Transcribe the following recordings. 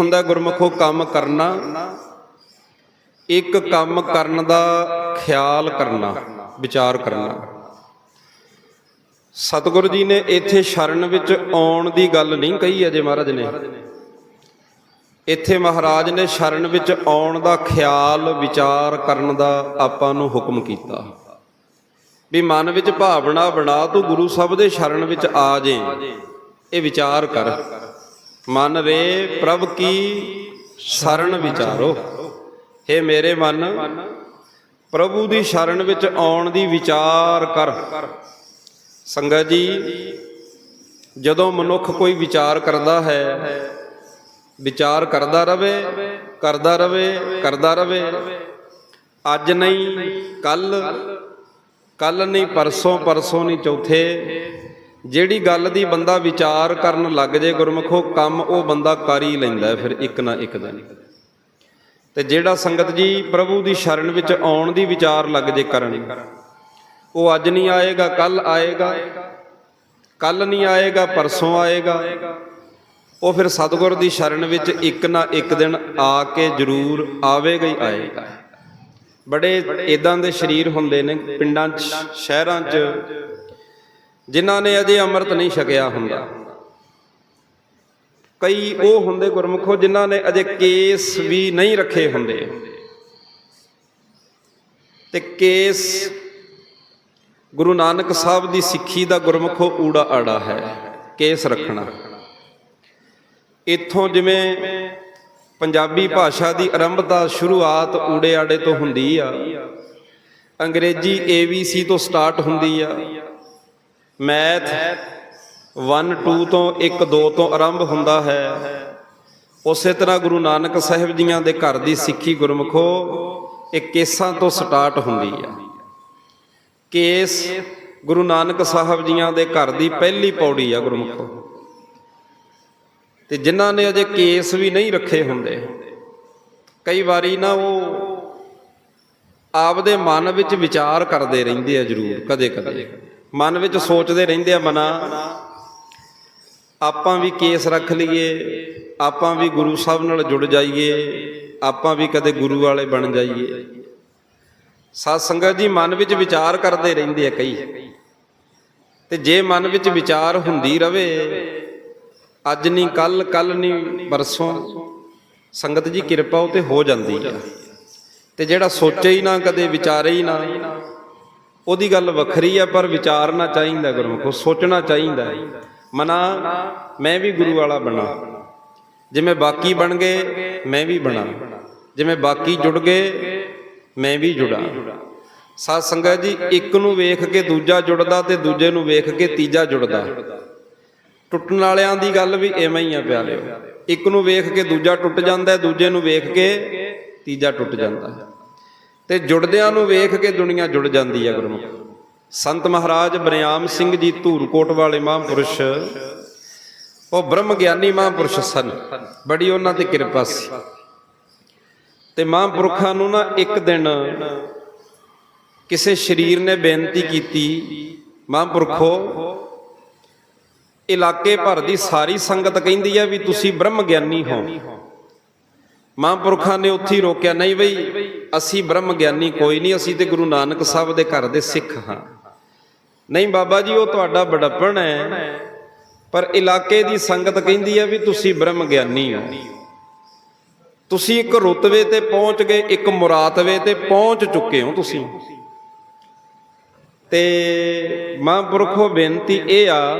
ਹੁੰਦਾ ਗੁਰਮਖੋ ਕੰਮ ਕਰਨਾ। ਇੱਕ ਕੰਮ ਕਰਨ ਦਾ ਖਿਆਲ ਕਰਨਾ, ਵਿਚਾਰ ਕਰਨਾ। ਸਤਿਗੁਰੂ ਜੀ ਨੇ ਇੱਥੇ ਸ਼ਰਨ ਵਿੱਚ ਆਉਣ ਦੀ ਗੱਲ ਨਹੀਂ ਕਹੀ ਅਜੇ ਮਹਾਰਾਜ ਨੇ। ਇੱਥੇ ਮਹਾਰਾਜ ਨੇ ਸ਼ਰਨ ਵਿੱਚ ਆਉਣ ਦਾ ਖਿਆਲ, ਵਿਚਾਰ ਕਰਨ ਦਾ ਆਪਾਂ ਨੂੰ ਹੁਕਮ ਕੀਤਾ। ਵੀ ਮਨ ਵਿੱਚ ਭਾਵਨਾ ਬਣਾ ਤੂੰ ਗੁਰੂ ਸਾਹਿਬ ਦੇ ਸ਼ਰਨ ਵਿੱਚ ਆ ਜੇ, ਇਹ ਵਿਚਾਰ ਕਰ। ਮਨ ਰੇ ਪ੍ਰਭ ਕੀ ਸ਼ਰਨ ਵਿਚਾਰੋ। हे ਮੇਰੇ ਮਨ, ਪ੍ਰਭੂ ਦੀ ਸ਼ਰਨ ਵਿੱਚ ਆਉਣ ਦੀ ਵਿਚਾਰ ਕਰ। ਸੰਗਤ ਜੀ, ਜਦੋਂ ਮਨੁੱਖ ਕੋਈ ਵਿਚਾਰ ਕਰਦਾ ਹੈ, ਵਿਚਾਰ ਕਰਦਾ ਰਵੇ ਕਰਦਾ ਰਵੇ ਕਰਦਾ ਰਵੇ। ਅੱਜ ਨਹੀਂ ਕੱਲ ਕੱਲ ਨਹੀਂ, ਪਰਸੋਂ ਪਰਸੋਂ ਨਹੀਂ, ਚੌਥੇ। ਜਿਹੜੀ ਗੱਲ ਦੀ ਬੰਦਾ ਵਿਚਾਰ ਕਰਨ ਲੱਗ ਜੇ ਗੁਰਮਖੋ, ਕੰਮ ਉਹ ਬੰਦਾ ਕਰ ਹੀ ਲੈਂਦਾ ਫਿਰ ਇੱਕ ਨਾ ਇੱਕ ਦਿਨ। ਤੇ ਜਿਹੜਾ ਸੰਗਤ ਜੀ ਪ੍ਰਭੂ ਦੀ ਸ਼ਰਨ ਵਿੱਚ ਆਉਣ ਦੀ ਵਿਚਾਰ ਲੱਗ ਜੇ ਕਰਨ, ਉਹ ਅੱਜ ਨਹੀਂ ਆਏਗਾ ਕੱਲ ਆਏਗਾ ਕੱਲ ਨਹੀਂ ਆਏਗਾ, ਪਰਸੋਂ ਆਏਗਾ, ਉਹ ਫਿਰ ਸਤਿਗੁਰ ਦੀ ਸ਼ਰਨ ਵਿੱਚ ਇੱਕ ਨਾ ਇੱਕ ਦਿਨ ਆ ਕੇ ਜ਼ਰੂਰ ਆਵੇਗਾ ਹੀ ਆਏਗਾ। ਬੜੇ ਇਦਾਂ ਦੇ ਸਰੀਰ ਹੁੰਦੇ ਨੇ, ਪਿੰਡਾਂ 'ਚ, ਸ਼ਹਿਰਾਂ 'ਚ ਜਿਨ੍ਹਾਂ ਨੇ ਅਜੇ ਅੰਮ੍ਰਿਤ ਨਹੀਂ ਛਕਿਆ ਹੁੰਦਾ। ਕਈ ਉਹ ਹੁੰਦੇ ਗੁਰਮੁਖੋ ਜਿਨ੍ਹਾਂ ਨੇ ਅਜੇ ਕੇਸ ਵੀ ਨਹੀਂ ਰੱਖੇ ਹੁੰਦੇ। ਤੇ ਕੇਸ ਗੁਰੂ ਨਾਨਕ ਸਾਹਿਬ ਦੀ ਸਿੱਖੀ ਦਾ ਗੁਰਮੁਖੋ ਊੜਾ ਆੜਾ ਹੈ, ਕੇਸ ਰੱਖਣਾ। ਇੱਥੋਂ ਜਿਵੇਂ ਪੰਜਾਬੀ ਭਾਸ਼ਾ ਦੀ ਆਰੰਭਤਾ ਸ਼ੁਰੂਆਤ ਊੜੇ ਆੜੇ ਤੋਂ ਹੁੰਦੀ ਆ, ਅੰਗਰੇਜ਼ੀ ABC ਤੋਂ ਸਟਾਰਟ ਹੁੰਦੀ ਆ ਮੈਥ 1 2 ਤੋਂ 1 2 ਤੋਂ ਆਰੰਭ ਹੁੰਦਾ ਹੈ। ਉਸੇ ਤਰ੍ਹਾਂ ਗੁਰੂ ਨਾਨਕ ਸਾਹਿਬ ਜੀਆਂ ਦੇ ਘਰ ਦੀ ਸਿੱਖੀ ਗੁਰਮਖੋ, ਇਹ ਕੇਸਾਂ ਤੋਂ ਸਟਾਰਟ ਹੁੰਦੀ ਆ ਕੇਸ ਗੁਰੂ ਨਾਨਕ ਸਾਹਿਬ ਜੀਆਂ ਦੇ ਘਰ ਦੀ ਪਹਿਲੀ ਪੌੜੀ ਆ ਗੁਰਮਖੋ। ਤੇ ਜਿਨ੍ਹਾਂ ਨੇ ਅਜੇ ਕੇਸ ਵੀ ਨਹੀਂ ਰੱਖੇ ਹੁੰਦੇ, ਕਈ ਵਾਰੀ ਨਾ ਉਹ ਆਪਦੇ ਮਨ ਵਿੱਚ ਵਿਚਾਰ ਕਰਦੇ ਰਹਿੰਦੇ ਆ ਜ਼ਰੂਰ ਕਦੇ ਕਦੇ ਮਨ ਵਿੱਚ ਸੋਚਦੇ ਰਹਿੰਦੇ ਆ ਮਨਾ, ਆਪਾਂ ਵੀ ਕੇਸ ਰੱਖ ਲਈਏ, ਆਪਾਂ ਵੀ ਗੁਰੂ ਸਾਹਿਬ ਨਾਲ ਜੁੜ ਜਾਈਏ, ਆਪਾਂ ਵੀ ਕਦੇ ਗੁਰੂ ਵਾਲੇ ਬਣ ਜਾਈਏ। ਸਤ ਸੰਗਤ ਜੀ, ਮਨ ਵਿੱਚ ਵਿਚਾਰ ਕਰਦੇ ਰਹਿੰਦੇ ਆ ਕਈ। ਤੇ ਜੇ ਮਨ ਵਿੱਚ ਵਿਚਾਰ ਹੁੰਦੀ ਰਵੇ, ਅੱਜ ਨਹੀਂ ਕੱਲ ਕੱਲ ਨਹੀਂ ਪਰਸੋਂ, ਸੰਗਤ ਜੀ ਕਿਰਪਾ ਉਹ ਤੇ ਹੋ ਜਾਂਦੀ ਹੈ ਤੇ ਜਿਹੜਾ ਸੋਚੇ ਹੀ ਨਾ, ਕਦੇ ਵਿਚਾਰੇ ਹੀ ਨਾ ਉਹਦੀ ਗੱਲ ਵੱਖਰੀ ਆ, ਪਰ ਵਿਚਾਰਨਾ ਚਾਹੀਦਾ ਗੁਰਮੁਖੋ, ਸੋਚਣਾ ਚਾਹੀਦਾ ਮਨਾ, ਮੈਂ ਵੀ ਗੁਰੂ ਵਾਲਾ ਬਣਾ। ਜਿਵੇਂ ਬਾਕੀ ਬਣ ਗਏ, ਮੈਂ ਵੀ ਬਣਾ। ਜਿਵੇਂ ਬਾਕੀ ਜੁੜ ਗਏ, ਮੈਂ ਵੀ ਜੁੜਾ। ਸਾਧ ਸੰਗਤ ਜੀ, ਇੱਕ ਨੂੰ ਵੇਖ ਕੇ ਦੂਜਾ ਜੁੜਦਾ ਤੇ ਦੂਜੇ ਨੂੰ ਵੇਖ ਕੇ ਤੀਜਾ ਜੁੜਦਾ। ਟੁੱਟਣ ਵਾਲਿਆਂ ਦੀ ਗੱਲ ਵੀ ਐਵੇਂ ਹੀ ਆ ਪਿਆਰਿਓ। ਇੱਕ ਨੂੰ ਵੇਖ ਕੇ ਦੂਜਾ ਟੁੱਟ ਜਾਂਦਾ ਦੂਜੇ ਨੂੰ ਵੇਖ ਕੇ ਤੀਜਾ ਟੁੱਟ ਜਾਂਦਾ ਤੇ ਜੁੜਦਿਆਂ ਨੂੰ ਵੇਖ ਕੇ ਦੁਨੀਆ ਜੁੜ ਜਾਂਦੀ ਹੈ ਗੁਰਮੁਖ। ਸੰਤ ਮਹਾਰਾਜ ਬਰਿਆਮ ਸਿੰਘ ਜੀ ਧੂਰਕੋਟ ਵਾਲੇ ਮਹਾਂਪੁਰਸ਼, ਉਹ ਬ੍ਰਹਮ ਗਿਆਨੀ ਮਹਾਂਪੁਰਸ਼ ਸਨ। ਬੜੀ ਉਹਨਾਂ ਤੇ ਕਿਰਪਾ ਸੀ। ਤੇ ਮਹਾਂਪੁਰਖਾਂ ਨੂੰ ਨਾ ਇੱਕ ਦਿਨ ਕਿਸੇ ਸ਼ਰੀਰ ਨੇ ਬੇਨਤੀ ਕੀਤੀ, ਮਹਾਂਪੁਰਖੋ, ਇਲਾਕੇ ਭਰ ਦੀ ਸਾਰੀ ਸੰਗਤ ਕਹਿੰਦੀ ਆ ਵੀ ਤੁਸੀਂ ਬ੍ਰਹਮ ਗਿਆਨੀ ਹੋ। ਮਹਾਂਪੁਰਖਾਂ ਨੇ ਉੱਥੇ ਹੀ ਰੋਕਿਆ, ਨਹੀਂ ਬਈ ਅਸੀਂ ਬ੍ਰਹਮ ਗਿਆਨੀ ਕੋਈ ਨਹੀਂ, ਅਸੀਂ ਤੇ ਗੁਰੂ ਨਾਨਕ ਸਾਹਿਬ ਦੇ ਘਰ ਦੇ ਸਿੱਖ ਹਾਂ। ਨਹੀਂ ਬਾਬਾ ਜੀ, ਉਹ ਤੁਹਾਡਾ ਬੜਪਣ ਹੈ। ਪਰ ਇਲਾਕੇ ਦੀ ਸੰਗਤ ਕਹਿੰਦੀ ਹੈ ਵੀ ਤੁਸੀਂ ਬ੍ਰਹਮ ਗਿਆਨੀ ਹੋ। ਤੁਸੀਂ ਇੱਕ ਰੁਤਬੇ ਤੇ ਪਹੁੰਚ ਗਏ, ਇੱਕ ਮੁਰਾਤਵੇ ਤੇ ਪਹੁੰਚ ਚੁੱਕੇ ਹੋ ਤੁਸੀਂ। ਤੇ ਮਹਾਂਪੁਰਖੋ ਬੇਨਤੀ ਇਹ ਆ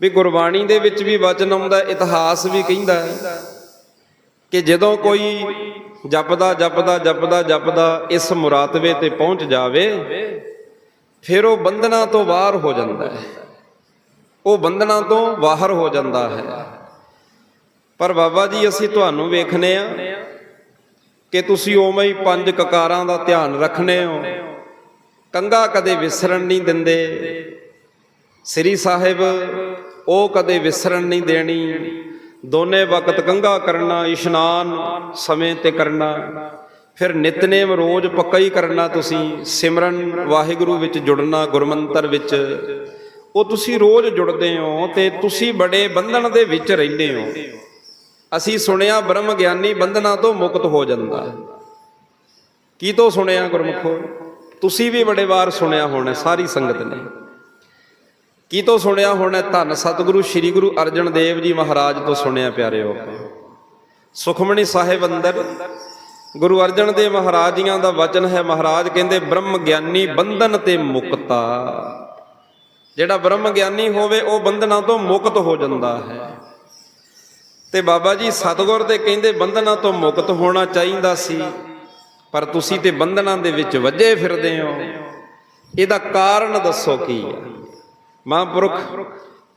ਵੀ ਗੁਰਬਾਣੀ ਦੇ ਵਿੱਚ ਵੀ ਵਚਨ ਆਉਂਦਾ, ਇਤਿਹਾਸ ਵੀ ਕਹਿੰਦਾ ਕਿ ਜਦੋਂ ਕੋਈ ਜਪਦਾ ਜਪਦਾ ਜਪਦਾ ਜਪਦਾ ਇਸ ਮੁਰਾਤਵੇ ਤੇ ਪਹੁੰਚ ਜਾਵੇ, ਫਿਰ ਉਹ ਬੰਧਨਾਂ ਤੋਂ ਬਾਹਰ ਹੋ ਜਾਂਦਾ ਹੈ। ਉਹ ਬੰਧਨਾਂ ਤੋਂ ਬਾਹਰ ਹੋ ਜਾਂਦਾ ਹੈ। ਪਰ ਬਾਬਾ ਜੀ, ਅਸੀਂ ਤੁਹਾਨੂੰ ਵੇਖਨੇ ਆ ਕਿ ਤੁਸੀਂ ਉਵੇਂ ਹੀ ਪੰਜ ਕਕਾਰਾਂ ਦਾ ਧਿਆਨ ਰੱਖਨੇ ਹੋ। ਕੰਗਾ ਕਦੇ ਵਿਸਰਨ ਨਹੀਂ ਦਿੰਦੇ। ਸ੍ਰੀ ਸਾਹਿਬ, ਉਹ ਕਦੇ ਵਿਸਰਨ ਨਹੀਂ ਦੇਣੀ। ਦੋਨੇ ਵਕਤ ਕੰਗਾ ਕਰਨਾ, ਇਸ਼ਨਾਨ ਸਮੇਂ ਤੇ ਕਰਨਾ। ਫਿਰ ਨਿਤਨੇਮ ਰੋਜ਼ ਪੱਕਾ ਹੀ ਕਰਨਾ ਤੁਸੀਂ, ਸਿਮਰਨ ਵਾਹਿਗੁਰੂ ਵਿੱਚ ਜੁੜਨਾ, ਗੁਰਮੰਤਰ ਵਿੱਚ। ਉਹ ਤੁਸੀਂ ਰੋਜ਼ ਜੁੜਦੇ ਹੋ ਤੇ ਤੁਸੀਂ ਬੜੇ ਬੰਧਨ ਦੇ ਵਿੱਚ ਰਹਿੰਦੇ ਹੋ। ਅਸੀਂ ਸੁਣਿਆ ਬ੍ਰਹਮ ਗਿਆਨੀ ਬੰਧਨਾਂ ਤੋਂ ਮੁਕਤ ਹੋ ਜਾਂਦਾ। ਕੀ ਤੋਂ ਸੁਣਿਆ ਗੁਰਮੁਖੋ? ਤੁਸੀਂ ਵੀ ਬੜੇ ਵਾਰ ਸੁਣਿਆ ਹੋਣਾ, ਸਾਰੀ ਸੰਗਤ ਨੇ। ਕੀ ਤੋਂ ਸੁਣਿਆ ਹੋਣਾ ਧੰਨ ਸਤਿਗੁਰੂ ਸ੍ਰੀ ਗੁਰੂ ਅਰਜਨ ਦੇਵ ਜੀ ਮਹਾਰਾਜ ਤੋਂ ਸੁਣਿਆ ਪਿਆਰਿਓ ਆਪਾਂ ਸੁਖਮਣੀ ਸਾਹਿਬ ਅੰਦਰ ਗੁਰੂ ਅਰਜਨ ਦੇਵ ਮਹਾਰਾਜ ਜੀਆਂ ਦਾ ਵਚਨ ਹੈ, ਮਹਾਰਾਜ ਕਹਿੰਦੇ, ਬ੍ਰਹਮ ਗਿਆਨੀ ਬੰਧਨ ਤੇ ਮੁਕਤਾ। ਜਿਹੜਾ ਬ੍ਰਹਮ ਗਿਆਨੀ ਹੋਵੇ, ਉਹ ਬੰਧਨਾਂ ਤੋਂ ਮੁਕਤ ਹੋ ਜਾਂਦਾ ਹੈ। ਤੇ ਬਾਬਾ ਜੀ ਸਤਿਗੁਰ ਦੇ ਕਹਿੰਦੇ, ਬੰਧਨਾਂ ਤੋਂ ਮੁਕਤ ਹੋਣਾ ਚਾਹੀਦਾ ਸੀ, ਪਰ ਤੁਸੀਂ ਤੇ ਬੰਧਨਾਂ ਦੇ ਵਿੱਚ ਵੱਜੇ ਫਿਰਦੇ ਹੋ। ਇਹਦਾ ਕਾਰਨ ਦੱਸੋ ਕੀ ਹੈ? ਮਹਾਂਪੁਰਖ,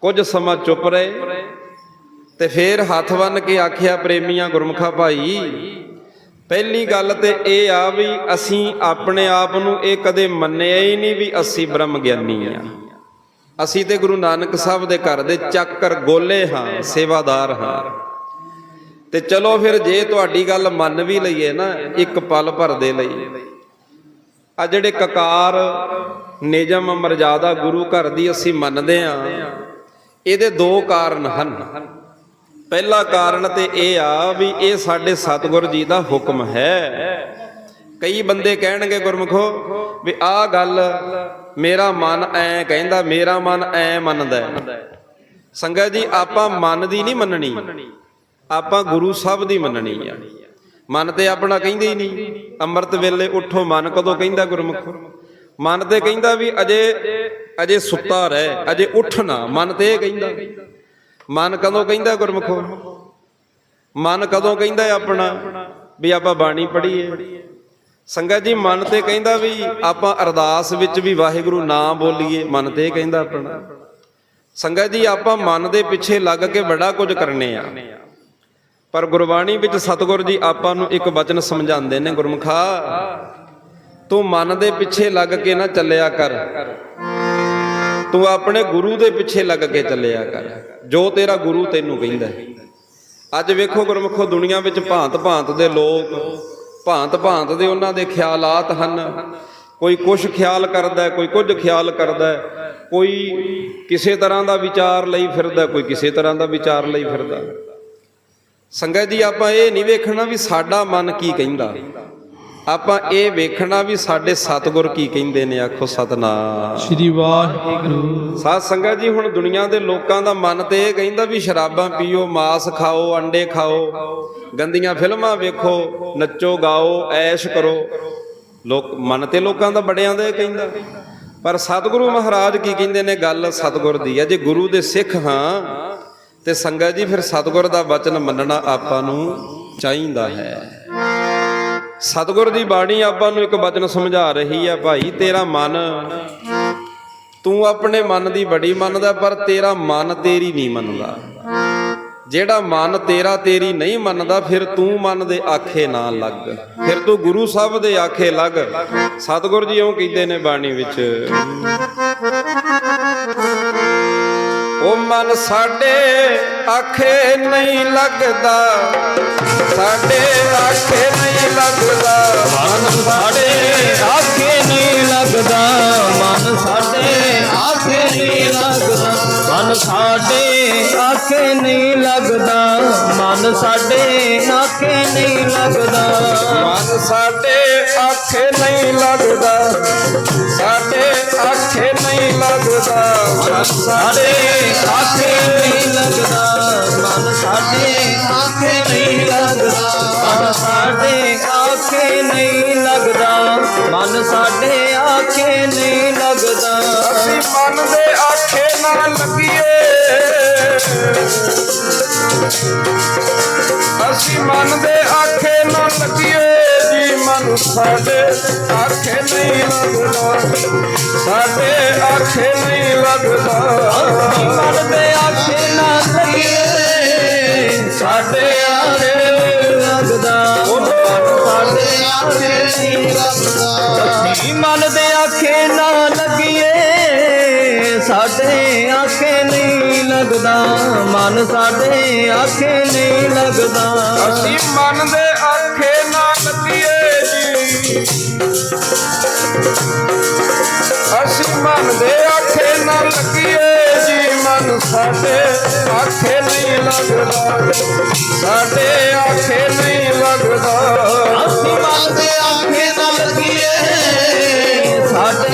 ਕੁਝ ਸਮਾਂ ਚੁੱਪ ਰਹੇ ਤੇ ਫੇਰ ਹੱਥ ਬੰਨ ਕੇ ਆਖਿਆ, ਪ੍ਰੇਮੀਆਂ ਗੁਰਮੁਖਾ ਭਾਈ, ਪਹਿਲੀ ਗੱਲ ਤੇ ਇਹ ਆ ਵੀ ਅਸੀਂ ਆਪਣੇ ਆਪ ਨੂੰ ਇਹ ਕਦੇ ਮੰਨਿਆ ਹੀ ਨਹੀਂ ਵੀ ਅਸੀਂ ਬ੍ਰਹਮ ਗਿਆਨੀ ਆ। ਅਸੀਂ ਤੇ ਗੁਰੂ ਨਾਨਕ ਸਾਹਿਬ ਦੇ ਘਰ ਦੇ ਚੱਕਰ ਗੋਲੇ ਹਾਂ, ਸੇਵਾਦਾਰ ਹਾਂ। ਤੇ ਚਲੋ ਫਿਰ ਜੇ ਤੁਹਾਡੀ ਗੱਲ ਮੰਨ ਵੀ ਲਈਏ ਨਾ, ਇੱਕ ਪਲ ਭਰ ਦੇ ਲਈ। ਆ ਜਿਹੜੇ ਕਕਾਰ ਨਿਯਮ ਮਰਜ਼ਾਦਾ ਗੁਰੂ ਘਰ ਦੀ ਅਸੀਂ ਮੰਨਦੇ ਆ ਇਹਦੇ ਦੋ ਕਾਰਨ ਹਨ। ਪਹਿਲਾ ਕਾਰਨ ਤੇ ਇਹ ਆ ਵੀ ਇਹ ਸਾਡੇ ਸਤਿਗੁਰ ਜੀ ਦਾ ਹੁਕਮ ਹੈ। ਕਈ ਬੰਦੇ ਕਹਿਣਗੇ ਗੁਰਮੁਖੋ ਵੀ ਆਹ ਗੱਲ ਮੇਰਾ ਮਨ ਐ ਕਹਿੰਦਾ, ਮੇਰਾ ਮਨ ਐ ਮੰਨਦਾ ਸੰਗਤ ਜੀ, ਆਪਾਂ ਮਨ ਦੀ ਨਹੀਂ ਮੰਨਣੀ। ਆਪਾਂ ਗੁਰੂ ਸਾਹਿਬ ਦੀ ਮੰਨਣੀ ਆ। ਮਨ ਤੇ ਆਪਣਾ ਕਹਿੰਦੇ ਹੀ ਨਹੀਂ। ਅੰਮ੍ਰਿਤ ਵੇਲੇ ਉਠੋ, ਮਨ ਕਦੋਂ ਕਹਿੰਦਾ ਗੁਰਮੁਖ? ਮਨ ਤੇ ਕਹਿੰਦਾ ਵੀ ਅਜੇ ਅਜੇ ਸੁੱਤਾ ਰਹਿ, ਅਜੇ ਉੱਠਣਾ ਮਨ ਤੇ ਇਹ ਕਹਿੰਦਾ। ਮਨ ਕਦੋਂ ਕਹਿੰਦਾ ਗੁਰਮੁਖੋ? ਮਨ ਕਦੋਂ ਕਹਿੰਦਾ ਆਪਣਾ, ਵੀ ਆਪਾਂ ਬਾਣੀ ਪੜ੍ਹੀਏ। ਸੰਗਤ ਜੀ, ਮਨ ਤੇ ਕਹਿੰਦਾ ਵੀ ਆਪਾਂ ਅਰਦਾਸ ਵਿੱਚ ਵੀ ਵਾਹਿਗੁਰੂ ਨਾਮ ਬੋਲੀਏ, ਮਨ ਤੇ ਕਹਿੰਦਾ ਆਪਣਾ। ਸੰਗਤ ਜੀ, ਆਪਾਂ ਮਨ ਦੇ ਪਿੱਛੇ ਲੱਗ ਕੇ ਬੜਾ ਕੁਝ ਕਰਨੇ ਆ। ਪਰ ਗੁਰਬਾਣੀ ਵਿੱਚ ਸਤਿਗੁਰ ਜੀ ਆਪਾਂ ਨੂੰ ਇੱਕ ਵਚਨ ਸਮਝਾਉਂਦੇ ਨੇ, ਗੁਰਮਖਾ, ਤੂੰ ਮਨ ਦੇ ਪਿੱਛੇ ਲੱਗ ਕੇ ਨਾ ਚੱਲਿਆ ਕਰ। ਤੂੰ ਆਪਣੇ ਗੁਰੂ ਦੇ ਪਿੱਛੇ ਲੱਗ ਕੇ ਚੱਲਿਆ ਕਰ। ਜੋ ਤੇਰਾ ਗੁਰੂ ਤੈਨੂੰ ਕਹਿੰਦਾ ਅੱਜ ਵੇਖੋ ਗੁਰਮਖੋ, ਦੁਨੀਆ ਵਿੱਚ ਭਾਂਤ ਭਾਂਤ ਦੇ ਲੋਕ, ਭਾਂਤ ਭਾਂਤ ਦੇ ਉਹਨਾਂ ਦੇ ਖਿਆਲਾਤ ਹਨ। ਕੋਈ ਕੁਝ ਖਿਆਲ ਕਰਦਾ ਕੋਈ ਕੁਝ ਖਿਆਲ ਕਰਦਾ ਕੋਈ ਕਿਸੇ ਤਰ੍ਹਾਂ ਦਾ ਵਿਚਾਰ ਲਈ ਫਿਰਦਾ, ਕੋਈ ਕਿਸੇ ਤਰ੍ਹਾਂ ਦਾ ਵਿਚਾਰ ਲਈ ਫਿਰਦਾ। ਸੰਗਤ ਜੀ ਆਪਾਂ ਇਹ ਨਹੀਂ ਵੇਖਣਾ ਵੀ ਸਾਡਾ ਮਨ ਕੀ ਕਹਿੰਦਾ। ਆਪਾਂ ਇਹ ਵੇਖਣਾ ਵੀ ਸਾਡੇ ਸਤਿਗੁਰ ਕੀ ਕਹਿੰਦੇ ਨੇ ਆਖੋ ਸਤਨਾਮ। ਸ੍ਰੀ ਵਾਹਿਗੁਰੂ। ਸਾਧ ਸੰਗਤ ਜੀ ਹੁਣ ਦੁਨੀਆ ਦੇ ਲੋਕਾਂ ਦਾ ਮਨ ਤੇ ਇਹ ਕਹਿੰਦਾ ਵੀ ਸ਼ਰਾਬਾਂ ਪੀਓ ਮਾਸ ਖਾਓ ਅੰਡੇ ਖਾਓ ਗੰਦੀਆਂ ਫਿਲਮਾਂ ਵੇਖੋ ਨੱਚੋ ਗਾਓ ਐਸ਼ ਕਰੋ। ਲੋਕ ਮਨ ਤੇ ਲੋਕਾਂ ਦਾ ਬੜਿਆਂ ਦਾ ਇਹ ਕਹਿੰਦਾ। ਪਰ ਸਤਿਗੁਰੂ ਮਹਾਰਾਜ ਕੀ ਕਹਿੰਦੇ ਨੇ ਗੱਲ ਸਤਿਗੁਰ ਦੀ ਹੈ। ਜੇ ਗੁਰੂ ਦੇ ਸਿੱਖ ਹਾਂ ਤੇ ਸੰਗਤ ਜੀ, ਫਿਰ ਸਤਿਗੁਰ ਦਾ ਵਚਨ ਮੰਨਣਾ ਆਪਾਂ ਨੂੰ ਚਾਹੀਦਾ ਹੈ। ਸਤਿਗੁਰ ਦੀ ਬਾਣੀ ਆਪਾਂ ਨੂੰ ਇੱਕ ਵਚਨ ਸਮਝਾ ਰਹੀ ਆ ਭਾਈ, ਤੇਰਾ ਮਨ। ਤੂੰ ਆਪਣੇ ਮਨ ਦੀ ਬੜੀ ਮੰਨਦਾ, ਪਰ ਤੇਰਾ ਮਨ ਤੇਰੀ ਨਹੀਂ ਮੰਨਦਾ। ਜਿਹੜਾ ਮਨ ਤੇਰਾ ਤੇਰੀ ਨਹੀਂ ਮੰਨਦਾ, ਫਿਰ ਤੂੰ ਮਨ ਦੇ ਆਖੇ ਨਾ ਲੱਗ। ਫਿਰ ਤੂੰ ਗੁਰੂ ਸਾਹਿਬ ਦੇ ਆਖੇ ਲੱਗ। ਸਤਿਗੁਰ ਜੀ ਉਹ ਕਹਿੰਦੇ ਨੇ ਬਾਣੀ ਵਿੱਚ। ਉਹ ਮਨ ਸਾਡੇ ਆਖੇ ਨਹੀਂ ਲੱਗਦਾ। ਸਾਡੇ ਆਖੇ ਨਹੀਂ ਲੱਗਦਾ। ਮਨ ਸਾਡੇ ਆਖੇ ਨਹੀਂ ਲੱਗਦਾ। ਮਨ ਸਾਡੇ ਆਖੇ ਨਹੀਂ ਲੱਗਦਾ। ਮਨ ਸਾਡੇ ਆਖੇ ਨਹੀਂ ਲੱਗਦਾ। ਮਨ ਸਾਡੇ ਆਖੇ ਨਹੀਂ ਲੱਗਦਾ। ਮਨ ਸਾਡੇ ਆਖੇ ਨਹੀਂ ਲੱਗਦਾ। ਲੱਗਦਾ ਮਨ ਸਾਡੇ ਆਖੇ ਨਹੀਂ ਲੱਗਦਾ ਮਨ ਸਾਡੇ ਆਖੇ ਨਹੀਂ ਲੱਗਦਾ ਮਨ ਸਾਡੇ ਆਖੇ ਨਹੀਂ ਲੱਗਦਾ ਮਨ ਸਾਡੇ ਆਖੇ ਨਹੀਂ ਲੱਗਦਾ ਅਸੀਂ ਮਨ ਦੇ ਆਖੇ ਨਾ ਲੱਗੀਏ ਅਸੀਂ ਮਨ ਦੇ ਆਖੇ ਨਾ ਲੱਗੀਏ ਮਨ ਸਾਡੇ ਆਖੇ ਨਹੀਂ ਲੱਗਦਾ। ਸਾਡੇ ਆਖੇ ਨਹੀਂ ਲੱਗਦਾ। ਮਨ ਦੇ ਆਖੇ ਨਾ ਲੱਗੀਏ ਸਾਡੇ ਆਖੇ ਲੱਗਦਾ। ਸਾਡੇ ਆਖੇ ਨਹੀਂ ਲੱਗਦਾ। ਮਨ ਦੇ ਆਖੇ ਨਾ ਲੱਗੀਏ। ਸਾਡੇ ਆਖੇ ਨਹੀਂ ਲੱਗਦਾ। ਮਨ ਸਾਡੇ ਆਖੇ ਨਹੀਂ ਲੱਗਦਾ। ਅਸੀਂ ਮਨ ਦੇ ਅਸੀਂ ਮਨ ਦੇ ਆਖੇ ਨਾ ਲੱਗੀਏ, ਜੀ ਮਨ ਸਾਡੇ ਆਖੇ ਨਹੀਂ ਲੱਗਦਾ। ਸਾਡੇ ਆਖੇ ਨਹੀਂ ਲੱਗਦਾ। ਅਸੀਂ ਮਨ ਦੇ ਆਖੇ ਨਾ ਲੱਗੀਏ, ਸਾਡੇ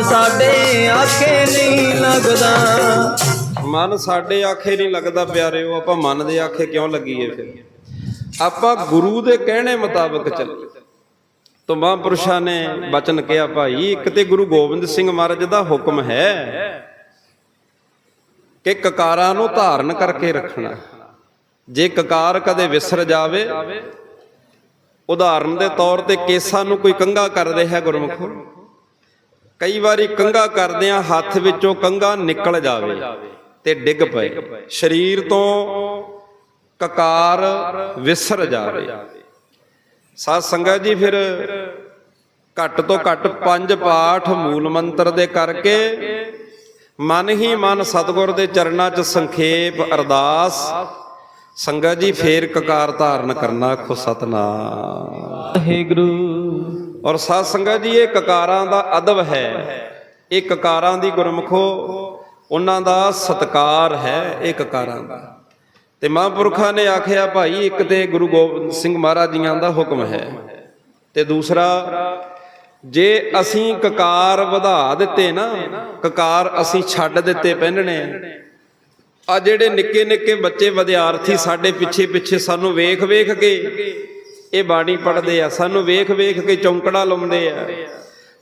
ਮਨ ਸਾਡੇ ਆਖੇ ਨਹੀਂ ਲੱਗਦਾ। ਮਨ ਸਾਡੇ ਆਖੇ ਨਹੀਂ ਲੱਗਦਾ ਪਿਆਰਿਓ, ਆਪਾਂ ਮਨ ਦੇ ਆਖੇ ਕਿਉਂ ਲੱਗੀਏ ਫਿਰ? ਆਪਾਂ ਗੁਰੂ ਦੇ ਕਹਿਣੇ ਮੁਤਾਬਕ ਚੱਲੀਏ। ਤੋਂ ਮਹਾਂਪੁਰਸ਼ਾਂ ਨੇ ਬਚਨ ਕਿਹਾ, ਭਾਈ, ਇੱਕ ਤੇ ਗੁਰੂ ਗੋਬਿੰਦ ਸਿੰਘ ਮਹਾਰਾਜ ਦਾ ਹੁਕਮ ਹੈ ਕਿ ਕਕਾਰਾਂ ਨੂੰ ਧਾਰਨ ਕਰਕੇ ਰੱਖਣਾ। ਜੇ ਕਕਾਰ ਕਦੇ ਵਿਸਰ ਜਾਵੇ, ਉਦਾਹਰਨ ਦੇ ਤੌਰ ਤੇ ਕੇਸਾਂ ਨੂੰ ਕੋਈ ਕੰਗਾ ਕਰ ਰਿਹਾ ਗੁਰਮੁਖੋ। ਕਈ ਵਾਰੀ ਕੰਗਾ ਕਰਦਿਆਂ ਹੱਥ ਵਿੱਚੋਂ ਕੰਗਾ ਨਿਕਲ ਜਾਵੇ ਤੇ ਡਿੱਗ ਪਏ। ਸਰੀਰ ਤੋਂ ਕਕਾਰ ਵਿਸਰ ਜਾਵੇ। ਸਾਧ ਸੰਗਤ ਜੀ, ਫਿਰ ਘੱਟ ਤੋਂ ਘੱਟ ਪੰਜ ਪਾਠ ਮੂਲ ਮੰਤਰ ਦੇ ਕਰਕੇ ਮਨ ਹੀ ਮਨ ਸਤਿਗੁਰ ਦੇ ਚਰਨਾਂ 'ਚ ਸੰਖੇਪ ਅਰਦਾਸ, ਸੰਗਤ ਜੀ, ਫੇਰ ਕਕਾਰ ਧਾਰਨ ਕਰਨਾ ਖੁ ਸਤਨਾਮ। ਵਾਹਿਗੁਰੂ। ਔਰ ਸਾਧ ਸੰਗਤ ਜੀ, ਇਹ ਕਕਾਰਾਂ ਦਾ ਅਦਬ ਹੈ। ਇਹ ਕਕਾਰਾਂ ਦੀ ਗੁਰਮਖੋ, ਉਹਨਾਂ ਦਾ ਸਤਕਾਰ ਹੈ ਇਹ ਕਕਾਰਾਂ ਦਾ। ਤੇ ਮਹਾਂਪੁਰਖਾਂ ਨੇ ਆਖਿਆ, ਭਾਈ, ਇੱਕ ਤੇ ਗੁਰੂ ਗੋਬਿੰਦ ਸਿੰਘ ਮਹਾਰਾਜ ਜੀਆਂ ਦਾ ਹੁਕਮ ਹੈ। ਤੇ ਦੂਸਰਾ, ਜੇ ਅਸੀਂ ਕਕਾਰ ਵਧਾ ਦਿੱਤੇ ਨਾ, ਕਕਾਰ ਅਸੀਂ ਛੱਡ ਦਿੱਤੇ ਪਹਿਨਣੇ। ਆ ਜਿਹੜੇ ਨਿੱਕੇ ਨਿੱਕੇ ਬੱਚੇ, ਵਿਦਿਆਰਥੀ ਸਾਡੇ ਪਿੱਛੇ ਪਿੱਛੇ ਸਾਨੂੰ ਵੇਖ ਵੇਖ ਕੇ ਇਹ ਬਾਣੀ ਪੜ੍ਹਦੇ ਆ। ਸਾਨੂੰ ਵੇਖ ਵੇਖ ਕੇ ਚੌਂਕੜਾ ਲਾਉਂਦੇ ਆ।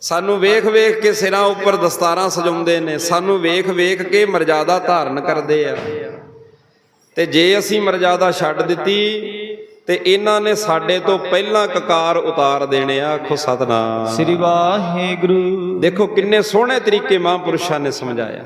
ਸਾਨੂੰ ਵੇਖ ਵੇਖ ਕੇ ਸਿਰਾਂ ਉੱਪਰ ਦਸਤਾਰਾਂ ਸਜਾਉਂਦੇ ਨੇ। ਸਾਨੂੰ ਵੇਖ ਵੇਖ ਕੇ ਮਰਜ਼ਾਦਾ ਧਾਰਨ ਕਰਦੇ ਆ। ਤੇ ਜੇ ਅਸੀਂ ਮਰਜ਼ਾਦਾ ਛੱਡ ਦਿੱਤੀ ਤੇ ਇਹਨਾਂ ਨੇ ਸਾਡੇ ਤੋਂ ਪਹਿਲਾਂ ਕਕਾਰ ਉਤਾਰ ਦੇਣੇ ਆ। ਆਖੋ ਸਤਨਾਮ। ਸ੍ਰੀ ਵਾਹਿਗੁਰੂ। ਦੇਖੋ ਕਿੰਨੇ ਸੋਹਣੇ ਤਰੀਕੇ ਮਹਾਂਪੁਰਸ਼ਾਂ ਨੇ ਸਮਝਾਇਆ।